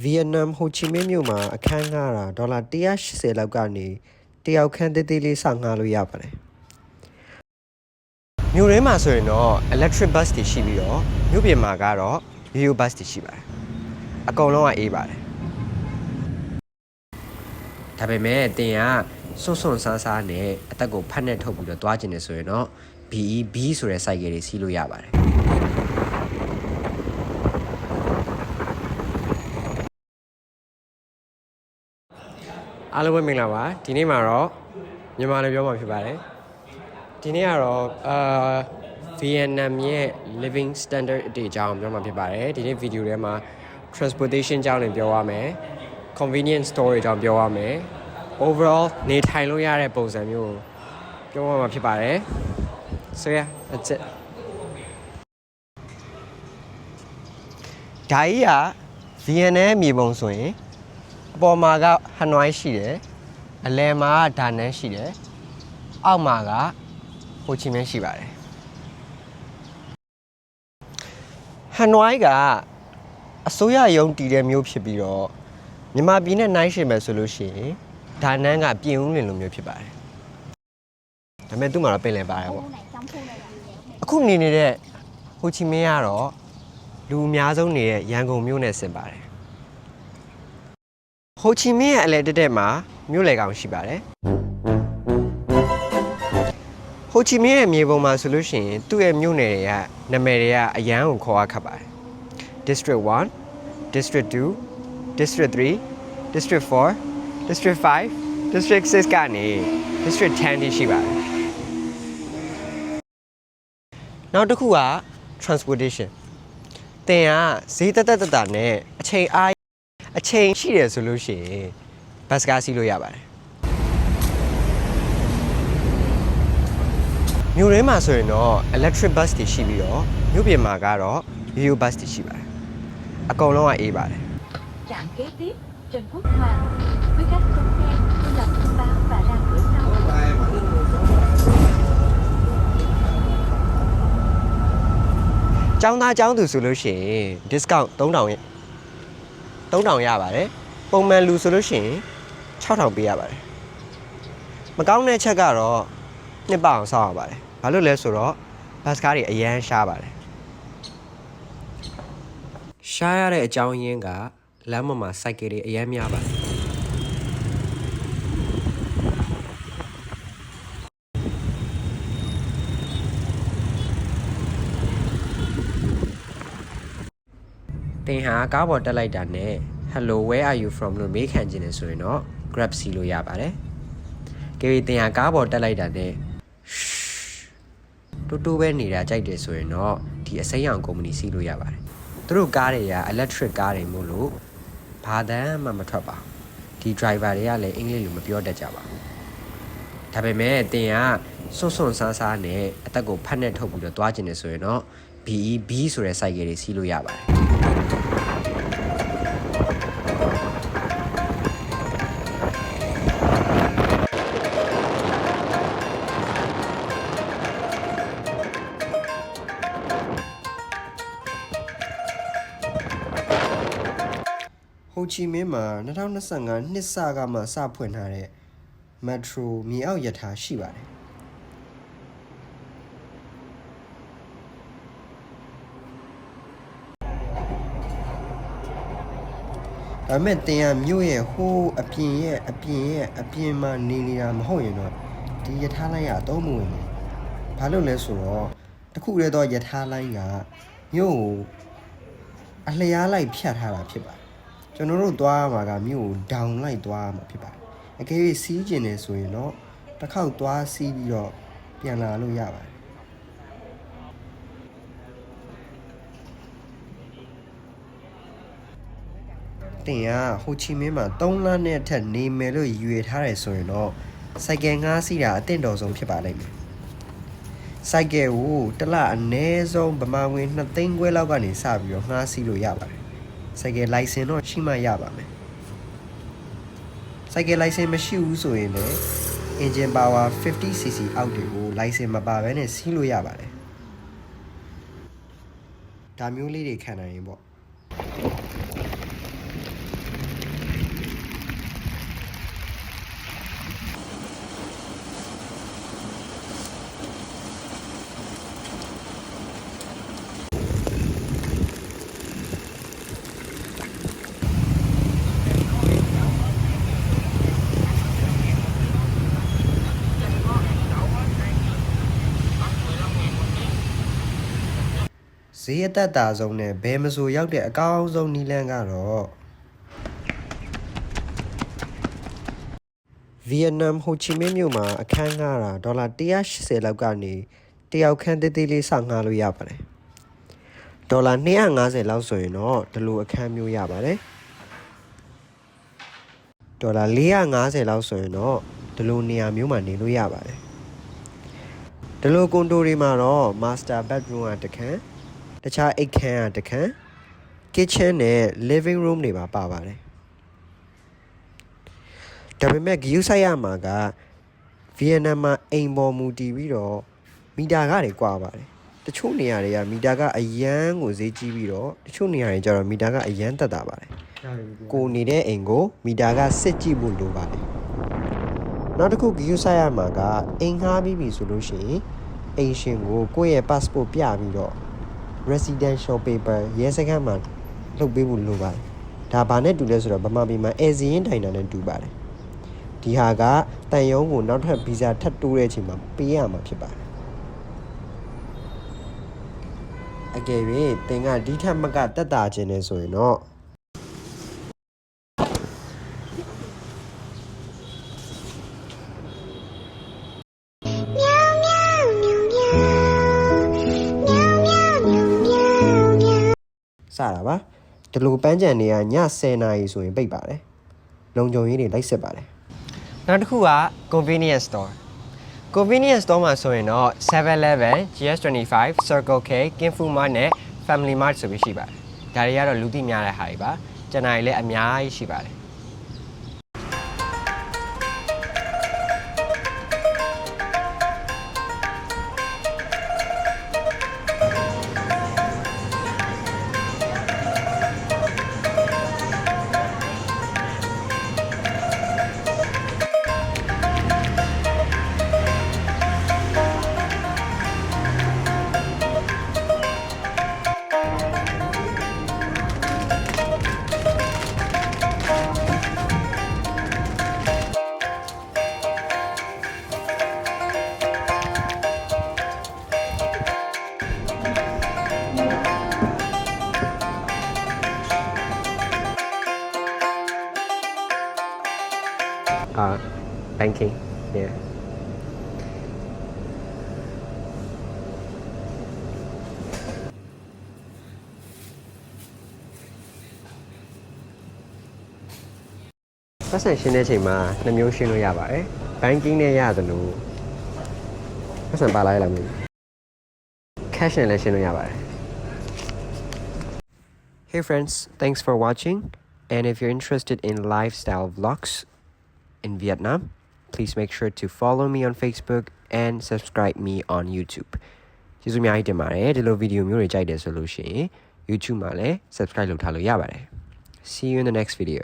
ဗီယက်နမ်ဟိုချီမင်းမြို့မှာအခန်းငှားတာဒေါ်လာ180လောက်ကနေတယောက်ခန်းသေးသေးလေးစငှားလို့ရပါတယ်မြို့ထဲမှာဆိုရင်တော့ electric bus တွေရှိပြီးတော့မြို့ပြင်မှာကတော့ Yo bus တွေရှိပါတယ်အကုန်လုံးကအေးပါတယ်ဒါပေမဲ့တင်ကစွန့်စွန့်ဆန်းဆန်းနဲ့အသက်ကိုဖတ်နဲ့ထုတ်ပြီးတော့တွားကျင်နေဆိုရင်တော့ BEB ဆိုတဲ့ site တွေစီးလို့ရပါတယ် အားလုံးပဲမင်္ဂလာပါဒီနေ့မှာတော့မြန်မာလိုပြောမှာဖြစ်ပါတယ်ဒီနေ့ကတော့အာဗီယက်နမ်ရဲ့ living standard အတေအကြောင်းပြောမှာဖြစ်ပါတယ်ဒီနေ့ဗီဒီယိုထဲမှာ transportation အကြောင်းတွေပြောရမယ် convenience store တွေအကြောင်းပြောရမယ် overall နေထိုင်လို့ရတဲ့ပုံစံမျိုးကိုပြောရမှာဖြစ်ပါတယ် so yeah that's it ဒါကြီးကဗီယက်နမ်မြေပုံဆိုရင် အပေါ်မှာကဟနွိုင်းရှိတယ်အလယ်မှာကဒါနန်းရှိတယ်အောက်မှာကဟိုချီမင်းရှိပါတယ်ဟနွိုင်းကအစိုးရယုံတည်တဲ့မျိုးဖြစ်ပြီးတော့မြန်မာပြည်နဲ့နှိုင်းယှဉ်မယ်ဆိုလို့ရှိရင်ဒါနန်းကပြင်ဦးလင်လိုမျိုးဖြစ်ပါတယ်ဒါပေမဲ့သူ့မှာတော့ပင်လယ်ပါတယ်ပေါ့ này trong khu này là gì vậy? အခုနေနေတဲ့ဟိုချီမင်းကတော့လူအများဆုံးနေတဲ့ရန်ကုန်မြို့နဲ့ဆင်ပါတယ် ဟိုချီမင်းရဲ့အလဲတက်တက်မှာမြို့လေကောင်ရှိပါတယ်ဟိုချီမင်းရဲ့မြေပုံမှာဆိုလို့ရှိရင်သူ့ရဲ့မြို့နယ်တွေကနာမည်တွေကအရန်ကိုခေါ်ရခတ်ပါတယ် District 1 District 2 District 3 District 4 District 5 District 6ကနေ District 10တိရှိပါတယ်နောက်တစ်ခုက transportation တင်ကဈေးတက်တက်တက်တာနဲ့အချိန်အား အချိန်ရှိတယ်ဆိုလို့ရှိရင်ဘတ်စကားစီးလို့ရပါတယ်မြို့ထဲမှာဆိုရင်တော့ electric bus တွေရှိပြီးတော့မြို့ပြင်မှာကတော့ Yo bus တွေရှိပါတယ်အကုန်လုံးကအေးပါတယ် Trạm kế tiếp Trần Quốc Hoàng Quý khách xuống xe vui lòng thông báo và ra cửa sau ចောင်းသားចောင်းသူဆိုလို့ရှိရင် discount 3000ရ 3000ရပါတယ်ပုံမှန်လူဆိုလို့ရှိရင်6000ပေးရပါတယ်မကောင်းတဲ့ချက်ကတော့နှစ်ပအောင်စောင့်ရပါတယ်ဘာလို့လဲဆိုတော့ဘတ်စကားတွေအရန်ရှားပါတယ်ရှားရတဲ့အကြောင်းရင်းကလမ်းပေါ်မှာစိုက်ကယ်တွေအရန်များပါတယ် င်ဟာကားပေါ်တက်လိုက်တာနဲ့ hello where are you from လို့မေးခံခြင်းနဲ့ဆိုရင်တော့ grab စီလို့ရပါတယ်ကဲပြီးတင်ဟာကားပေါ်တက်လိုက်တာနဲ့တူတူပဲနေတာကြိုက်တယ်ဆိုရင်တော့ဒီအစိမ်းရောင်ကုမ္ပဏီစီးလို့ရပါတယ်သူတို့ကားတွေက electric ကားတွေမို့လို့ဘာတမ်းမှမထွက်ပါဘူးဒီ driver တွေကလည်းအင်္ဂလိပ်လိုမပြောတတ်ကြပါဘူးဒါပေမဲ့တင်ကစွန့်စွန့်ဆန်းဆန်းနဲ့အသက်ကိုဖတ်နဲ့ထုတ်ပြီးတော့တွားကျင်နေဆိုရင်တော့ BEB ဆိုတဲ့ site တွေစီးလို့ရပါတယ် ချီမင်းမှာ2025နှစ်စကမှစဖွင့်ထားတဲ့မက်ထရိုမြေအောက်ရထားရှိပါတယ်ဒါပေမဲ့တင်ရမြို့ရဲ့ဟိုးအပြင်ရဲ့အပြင်ရဲ့အပြင်မှာနေနေတာမဟုတ်ရင်တော့ဒီရထားလိုင်းကအသုံးမဝင်ဘူး။ဘာလို့လဲဆိုတော့တခုတည်းသောရထားလိုင်းကမြို့ကိုအလျားလိုက်ဖြတ်ထားတာဖြစ်ပါတယ်။ ကျွန်တော်တို့သွားရမှာကမြို့ကိုဒေါင်လိုက်သွားရမှာဖြစ်ပါတယ်အကယ်၍စီးကျင်နေဆိုရင်တော့တစ်ခေါက်သွားစီးပြီးတော့ပြန်လာလို့ရပါတယ်တင်ကဟိုချီမင်းမှာ3လနဲ့အထက်နေမယ်လို့ရည်ရွယ်ထားတယ်ဆိုရင်တော့စိုက်ကယ်ငှားစီးတာအသင့်တော်ဆုံးဖြစ်ပါလိမ့်မယ်စိုက်ကယ်ကိုတစ်လအနည်းဆုံးဗမာငွေ2သိန်းခွဲလောက်ကနေစပြီးတော့ငှားစီးလို့ရပါတယ် စိုက်ကယ်လိုင်စင်တော့ရှိမှရပါမယ်စိုက်ကယ်လိုင်စင်မရှိဘူးဆိုရင်လည်း engine power 50cc အောက်တွေကိုလိုင်စင်မပါဘဲနဲ့စီးလို့ရပါတယ်ဒါမျိုးလေးတွေခံနိုင်ရင်ပေါ့ ဈေးအသက်တာဆုံးနဲ့ဘယ်မဆိုရောက်တဲ့အကောင်းဆုံးနီလန်းကတော့ဗီယက်နမ်ဟိုချီမင်းမြို့မှာအခန်းငှားတာဒေါ်လာ180လောက်ကနေတယောက်ခန်းသေးသေးလေးစငှားလို့ရပါတယ်ဒေါ်လာ250လောက်ဆိုရင်တော့ဒီလိုအခန်းမျိုးရပါတယ်ဒေါ်လာ450လောက်ဆိုရင်တော့ဒီလိုနေရာမျိုးမှာနေလို့ရပါတယ်ဒီလိုကွန်ဒိုတွေမှာတော့ master bedroom ကတစ်ခန်း တခြားအိတ်ခန်းကတစ်ခန်း kitchen နဲ့ living room တွေပါပါပါတယ်ဒါပေမဲ့ view ဆိုင်ရမှာကဗီယက်နမ်မှာအိမ်ပေါ်မူတည်ပြီးတော့မီတာကတွေကွာပါတယ်တချို့နေရာတွေကမီတာကအရန်ကိုဈေးကြီးပြီးတော့တချို့နေရာတွေကျတော့မီတာကအရန်တက်တာပါတယ်ကိုနေတဲ့အိမ်ကိုမီတာကစစ်ကြည့်ဖို့လိုပါတယ်နောက်တစ်ခု view ဆိုင်ရမှာကအိမ်ငှားပြီးပြီဆိုလို့ရှိရင်အိမ်ရှင်ကိုကိုယ့်ရဲ့ passport ပြပြီးတော့ residential paper ရဲစခန်းမှာလှုပ်ပေးဖို့လိုပါတယ်။ဒါဘာနဲ့တူလဲဆိုတော့ဗမာပြည်မှာအဲဇီရင်တိုင်တာနဲ့တူပါတယ်။ဒီဟာကတန်ယုံကိုနောက်ထပ်ဗီဇာထပ်တိုးတဲ့အချိန်မှာပေးရမှာဖြစ်ပါတယ်။အကယ်၍သင်ကဒီထက်မကတက်တာခြင်းနေဆိုရင်တော့ တာပါဒီလိုပန်းချံတွေကည10နာရီဆိုရင်ပိတ်ပါတယ်လုံခြုံရေးတွေလိုက်စစ်ပါတယ်နောက်တစ်ခုက convenience store convenience store မှာဆိုရင်တော့ 7-Eleven, GS25, Circle K, King Fu Mart နဲ့ Family Mart ဆိုပြီးရှိပါတယ်။ဒါတွေကတော့လူသိများတဲ့ဟာတွေပါ။ကျန်တာတွေလည်းအများကြီးရှိပါတယ် uh banking yeah ပတ်စံရှင်းတဲ့ချိန်မှာနှစ်မျိုးရှင်းလို့ရပါတယ် banking နဲ့ရတယ်လို့ပတ်စံပါလိုက်လားမသိဘူး cash နဲ့လည်းရှင်းလို့ရပါတယ် Hey friends, thanks for watching. And if you're interested in lifestyle vlogs in Vietnam, please make sure to follow me on Facebook and subscribe me on YouTube. ကျေးဇူးအများကြီးတင်ပါတယ်ဒီလိုဗီဒီယိုမျိုးတွေကြိုက်တယ်ဆိုလို့ရှိရင် YouTube မှာလည်း subscribe လုပ်ထားလို့ရပါတယ် See you in the next video